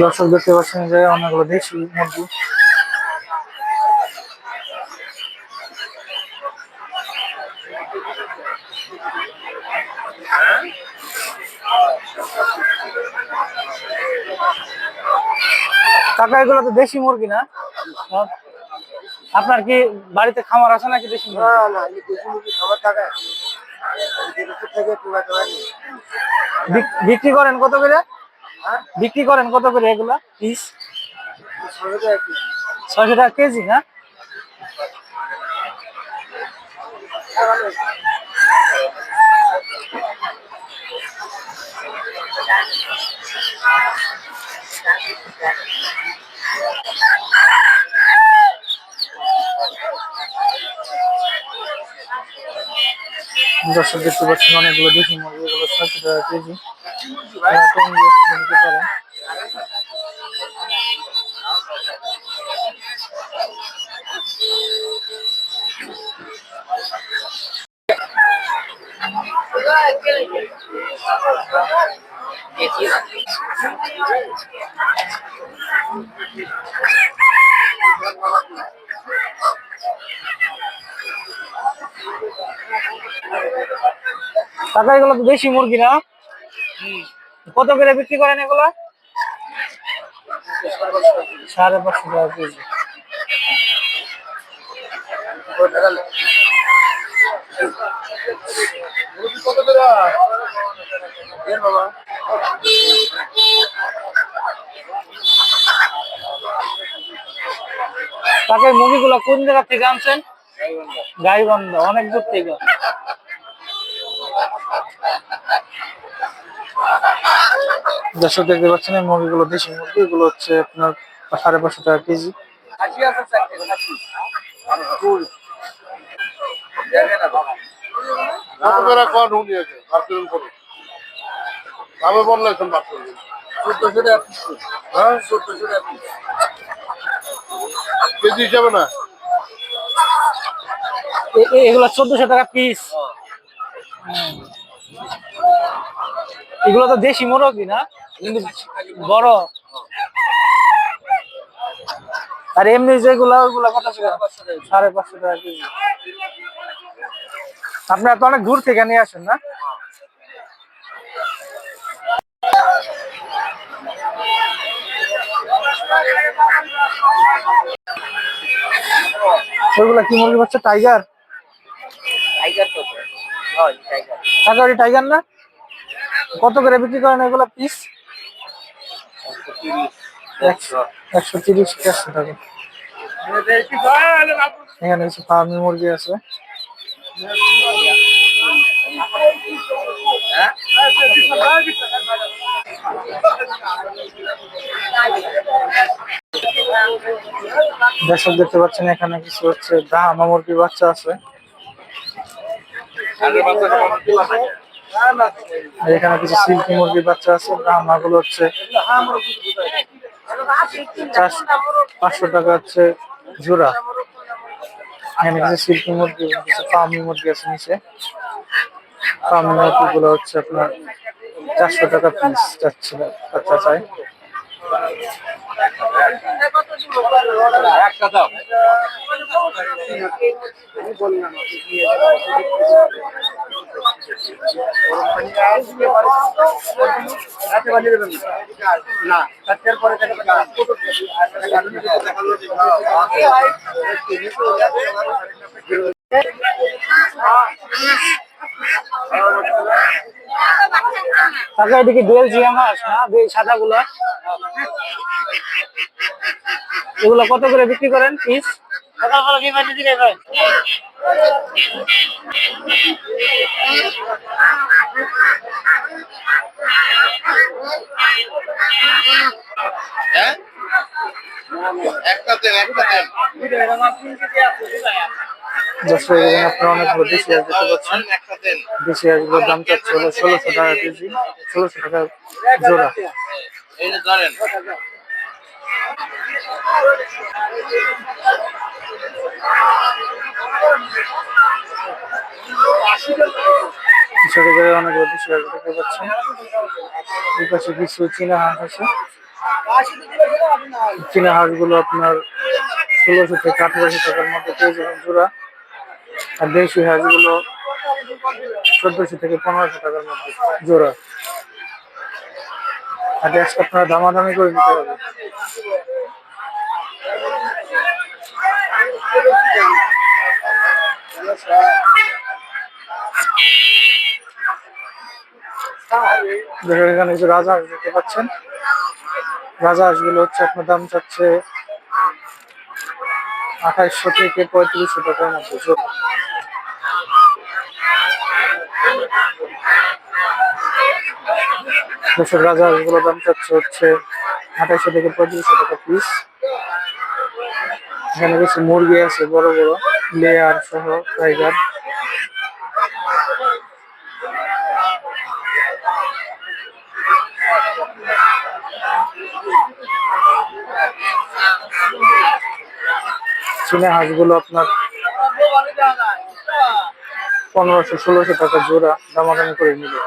দর্শক দেখতে পাচ্ছেন যে অনেকগুলো দেশি মুরগি। কাকা, এগুলো তো দেশি মুরগি না। আপনার কি বাড়িতে খামার আছে নাকি দেশি মুরগি? না না দেশি মুরগি বিদেশের থেকে বিক্রি করেন কত করে? হ্যাঁ বিক্রি করেন কত করে এগুলা? পিস? ছয়শো টাকা কেজি, না? দর্শক দেখতে পাচ্ছেন অনেকগুলো দেশি মুরগি এগুলো ছয়শো টাকা কেজি। নিতে পারেন। কাকা, এগুলো তো দেশি মুরগি না? কত করে বিক্রি করেন এগুলো? সাড়ে পাঁচশো টাকা কেজি। এই মুরগিগুলো কোন জায়গা থেকে আনছেন? গাইবন্ধ। অনেক দূর থেকে। দর্শক দেখতে পাচ্ছেন এই মুরগিগুলো দেশি মুরগি এগুলো হচ্ছে আপনার সাড়ে পাঁচশো টাকা কেজি। আমি বললাম চোদ্দশো টাকা হ্যাঁ? চোদ্দশো টাকা কেজি হিসাবে না। এ- এ- এগুলো চোদ্দশো টাকা পিস এগুলো তো দেশি মুরগি না? কিন্তু বড়। আর এমনি যেগুলা ওইগুলো কত টাকা? সাড়ে পাঁচশো টাকা কেজি। আপনারা তো অনেক দূর থেকে নিয়ে আসেন না? ওইগুলা কি মুরগি বাচ্চা? টাইগার? টাইগার তো টাইগার। টাইগার না? কত করে বিক্রি করেন এগুলা পিস একশো একশো তিরিশ চারশো টাকা? এখানে কিছু ফার্মি মুরগি আছে। দর্শক দেখতে পাচ্ছেন, এখানে কিছু হচ্ছে ব্রাহ্মা মুরগির বাচ্চা আছে। এখানে কিছু সিল্কি মুরগির বাচ্চা আছে ব্রাহ্মা গুলো হচ্ছে পাঁচশো টাকা হচ্ছে জোড়া এখানে কিছু সিল্কি মুরগি, কিছু ফার্মি মুরগি আছে নিচে। ফার্মি মুরগি গুলো হচ্ছে আপনার চারশো টাকা পিস যাচ্ছে, বাচ্চা চাই। একটা টাকা এদিকে বেল জিয়া মাছ না সাদা গুলা এগুলো কত করে বিক্রি করেন, পিস? একটা দেন একটা দেন দশ এখানে আপনারা দেখতে পাচ্ছেন। দেশি হাঁসগুলোর দাম চাচ্ছে হলো ষোলোশো টাকা কেজি, ষোলোশো টাকা জোড়া। এই ধরেন দর্শকের জায়গায় অনেকগুলো দেশি হাঁস দেখতে পাচ্ছেন। এই পাশে কিছু চীনা হাঁস আছে। চীনা হাঁসগুলো আপনার ষোলোশো থেকে আঠারোশো টাকার মধ্যে পেয়ে যাবেন জোড়া। আর দেশি হাঁসগুলো চোদ্দশো থেকে পনেরোশো টাকার মধ্যে জোড়া। আর আপনারা দামাদামি করে নিতে হবে। এখানে যে রাজা হাঁস দেখতে পাচ্ছেন। রাজা হাঁসগুলো হচ্ছে আপনার দাম চাচ্ছে আঠাইশশো থেকে পঁয়ত্রিশশো টাকার মধ্যে দেশের রাজা হাঁসগুলোর দাম চাচ্ছে হচ্ছে আঠাইশশো থেকে পঁয়ত্রিশশো টাকা পিস এখানে কিছু মুরগি আছে, বড় বড়। লেয়ার সহ টাইগার চীনা হাঁসগুলো আপনার পনেরোশো ষোলোশো টাকা জোড়া দামাদামি করে নিবে।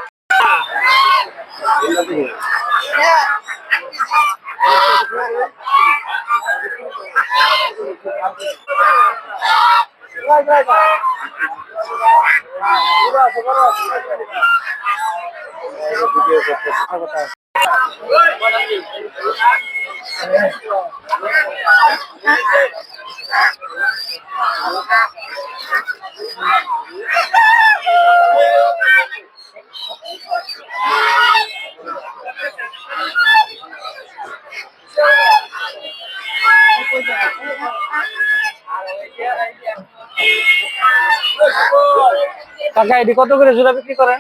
কাকা এটি কত করে জোড়া বিক্রি করেন?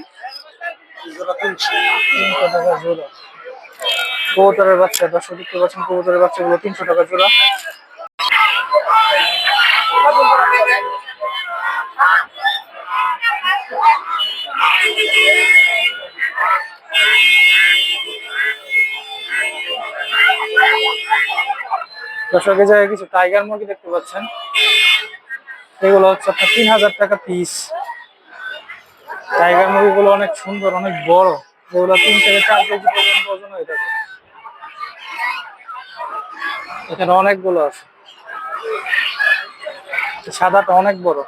কবুতরের বাচ্চা দর্শক দেখতে পাচ্ছেন কবুতরের বাচ্চাগুলো তিনশো টাকা জোড়া। দর্শকের জায়গায় কিছু টাইগার মুরগি দেখতে পাচ্ছেন। এগুলো হচ্ছে আপনার তিন হাজার টাকা পিস টাইগার মুরগিগুলো অনেক সুন্দর, অনেক বড়। যেগুলো তিন থেকে চার কেজি পর্যন্ত ওজন হয়ে থাকে। এখানে অনেকগুলো আছে। সাদাটা অনেক বড়।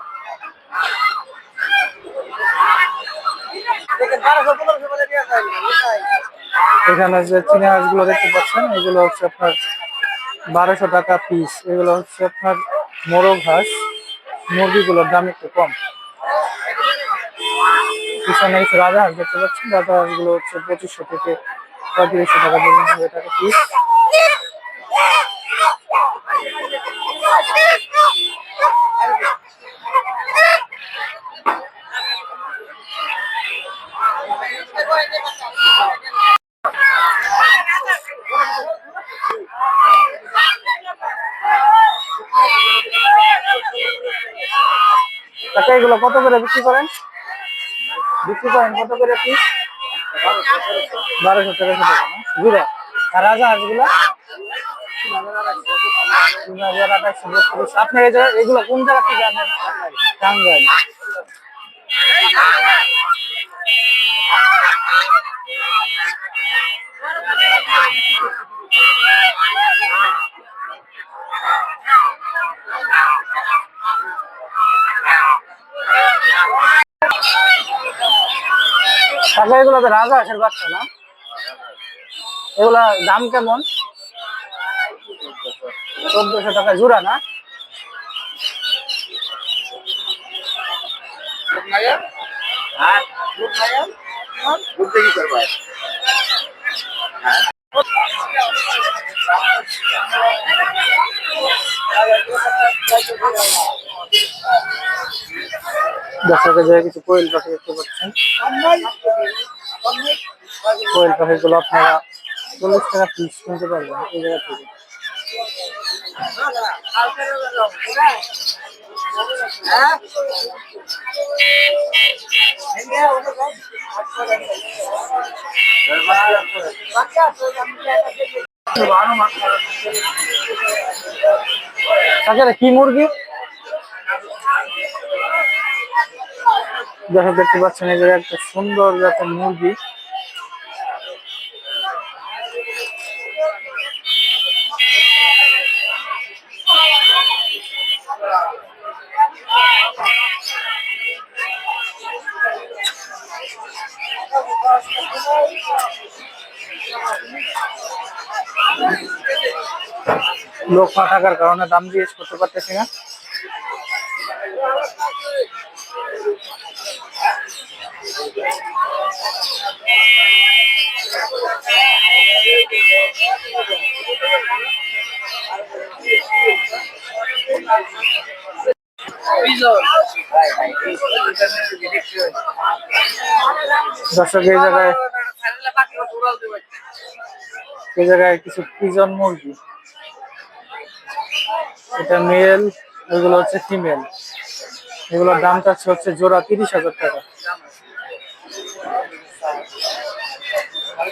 এখানে যে চিনি হাঁসগুলো দেখতে পাচ্ছেন, এগুলো হচ্ছে আপনার বারোশো টাকা পিস এগুলো হচ্ছে আপনার মোরগ হাঁস। মুরগিগুলোর দাম একটু কম। পিছনে কিছু রাজা হাঁস দেখতে পাচ্ছেন। রাজা হাঁসগুলো হচ্ছে পঁচিশশো থেকে পঁয়ত্রিশশো টাকা পর্যন্ত হয়ে থাকে পিস টাকা এগুলো কত করে বিক্রি করেন? বিক্রি করেন, কত করে পিস? বারোশো টাকা, না? আর রাজা হাঁসগুলো? তিন হাজার আঠাশশো বত্রিশ আপনি এই জায়গা এগুলো কোন জায়গা থেকে আনেন? টাঙ্গাইল। টাকা এগুলো তো রাজা হাঁসের বাচ্চা না? এগুলা দাম কেমন? চোদ্দশো টাকা জোড়া না? হ্যাঁ। ঘুরতে কি করব দর্শকের জায়গায় কিছু কোয়েল পাখি দেখতে পাচ্ছেন। কোয়েল পাখিগুলো আপনারা চল্লিশ টাকা পিস কিনতে পারবেন এই জায়গা থেকে। কি মুরগি? দর্শক দেখতে পাচ্ছেন, এই জায়গায় একটা সুন্দর জাতের মুরগি। লোক না থাকার কারণে দাম জিজ্ঞেস করতে পারতেছি না। দর্শক, এই জায়গায় এই জায়গায় কিছু পিজন মুরগি। এটা মেল এগুলো হচ্ছে ফিমেল এগুলোর দাম চাচ্ছে হচ্ছে জোড়া তিরিশ হাজার টাকা।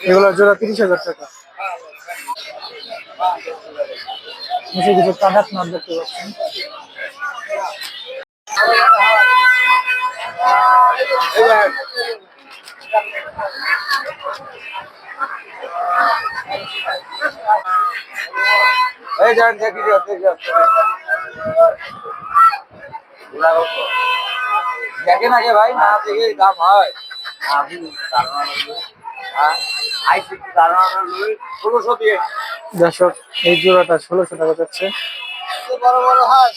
এগুলোর জোড়া তিরিশ হাজার টাকা। নাম দেখেন আগে ভাই না দেখে দাম হয়। আমি দর্শক এই জোড়াটা ষোলোশো টাকা যাচ্ছে বড় বড় হাঁস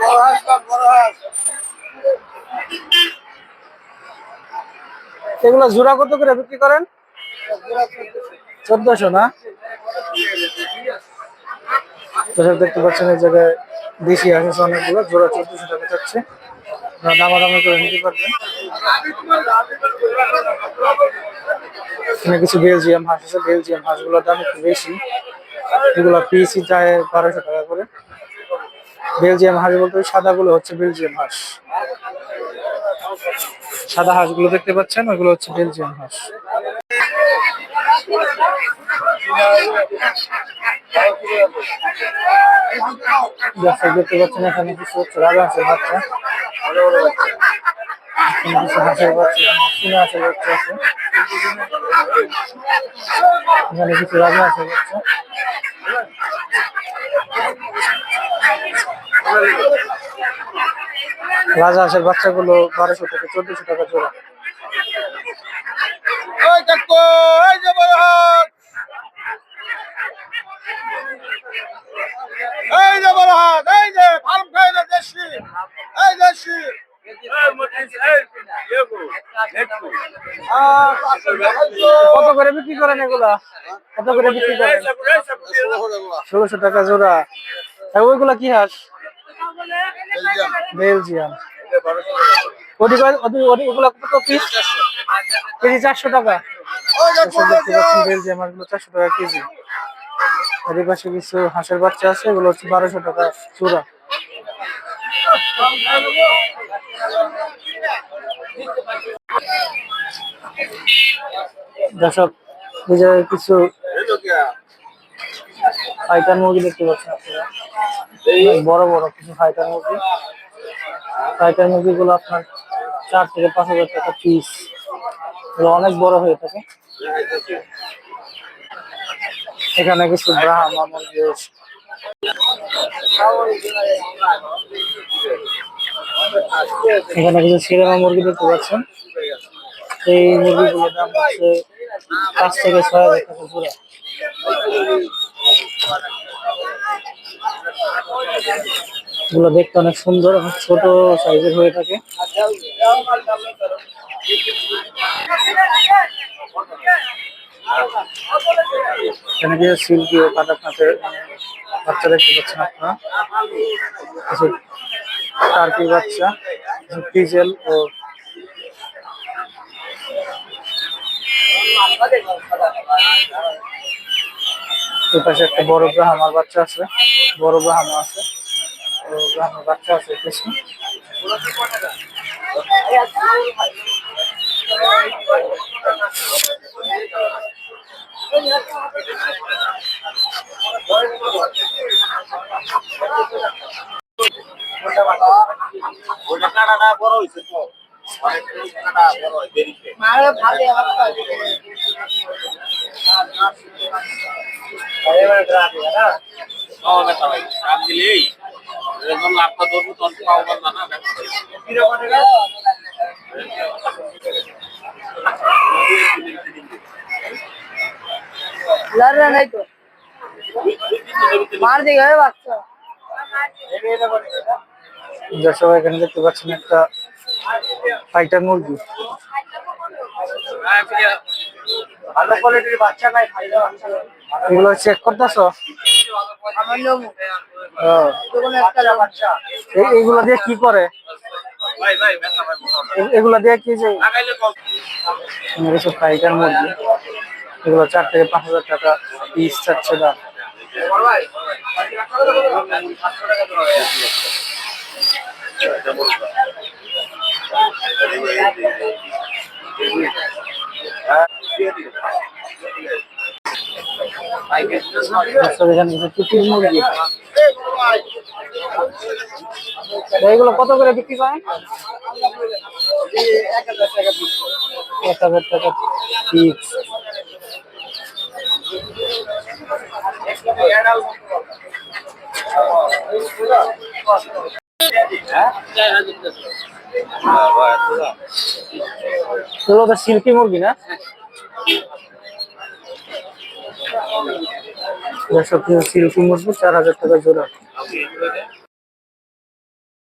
বড় হাঁস বড় হাঁস এগুলো জোড়া কত করে বিক্রি করেন? চোদ্দশো না? দেখতে পাচ্ছেন এই জায়গায় দেশি আসে অনেকগুলো, জোড়া চোদ্দশো টাকা যাচ্ছে। আপনারা দামাদামি করে নিতে পারবেন। কিছু বেলজিয়াম হাঁস আছে। বেলজিয়াম হাঁসগুলোর দাম একটু বেশি। এগুলো পিসি চায় বারোশো টাকা করে। বেলজিয়াম হাঁস বলতে সাদাগুলো হচ্ছে বেলজিয়াম হাঁস। সাদা হাঁসগুলো দেখতে পাচ্ছেন, ওইগুলো হচ্ছে বেলজিয়াম হাঁস। দর্শক দেখতে পাচ্ছেন, এখানে কিছু রাজা হাঁসের বাচ্চা। কিছু হাঁসের বাচ্চা হাঁসের বাচ্চা আছে। এখানে কিছু রাজা হাঁসের বাচ্চা। রাজা হাঁসের বাচ্চাগুলো বারোশো থেকে চোদ্দশো টাকা জোড়া ওই কাকু এই যে বড় হাঁস এই যে বড় হাঁস এই যে ফার্ম খাই না দেশি এই দেশি আহ, পাঁচশো টাকা তো। কত করে বিক্রি করেন এগুলা? কত করে বিক্রি ষোলোশো টাকা জোড়া। ওইগুলা কি হাঁস? বেলজিয়াম। কেজি চারশো টাকা। বেলজিয়াম চারশো টাকা কেজি। আর পাশে কিছু হাঁসের বাচ্চা আছে, এগুলো হচ্ছে বারোশো টাকা চূড়া দর্শক জায়গায় কিছু ফাইটার মুরগি দেখতে পাচ্ছেন আপনারা। বড় বড় কিছু ফাইটার মুরগি ফাইটার মুরগি গুলো আপনার চার থেকে পাঁচ হাজার টাকা পিস অনেক বড় হয়ে থাকে। এখানে কিছু ব্রাহ্মা মুরগি। এখানে কিছু সিনেমা মুরগি দেখতে পাচ্ছেন। এই মুরগিগুলোর দাম হচ্ছে পাঁচ থেকে ছয় হাজার টাকা জোড়া এগুলো দেখতে অনেক সুন্দর ছোট সাইজের হয়ে থাকে। এখানে কিছু সিল্কি ও কাটা কাঁচের বাচ্চা দেখতে পাচ্ছেন আপনারা। কিছু টার্কি বাচ্চা, কিছু পিজেল ও পাশে একটা বড় ব্রাহ্মার বাচ্চা আছে, বড় ব্রাহ্মা আছে, বড় ব্রাহ্মার বাচ্চা আছে কিছু ওটা কাটাটা দিলেই এরকম লাভটা তো। দর্শক এখানে দেখতে পাচ্ছেন একটা ফাইটার মুরগি। ভালো কোয়ালিটির বাচ্চা নাই খাইলে বাচ্চা নাই। এগুলো চেক করতেছো? দিয়ে কি করে? ভাই ভাই বেটা ভাই এ- এগুলো দিয়ে কি যে লাগাইলে কিছু ফাইটার মুরগি। এগুলো চার থেকে পাঁচ হাজার টাকা পিস চাচ্ছে দাম। এগুলো কত করে বিক্রি করেন? এক হাজার টাকা। পিস তো সিল্কি মুরগি না? শিল্পী মুরগি চার হাজার টাকা জোড়া।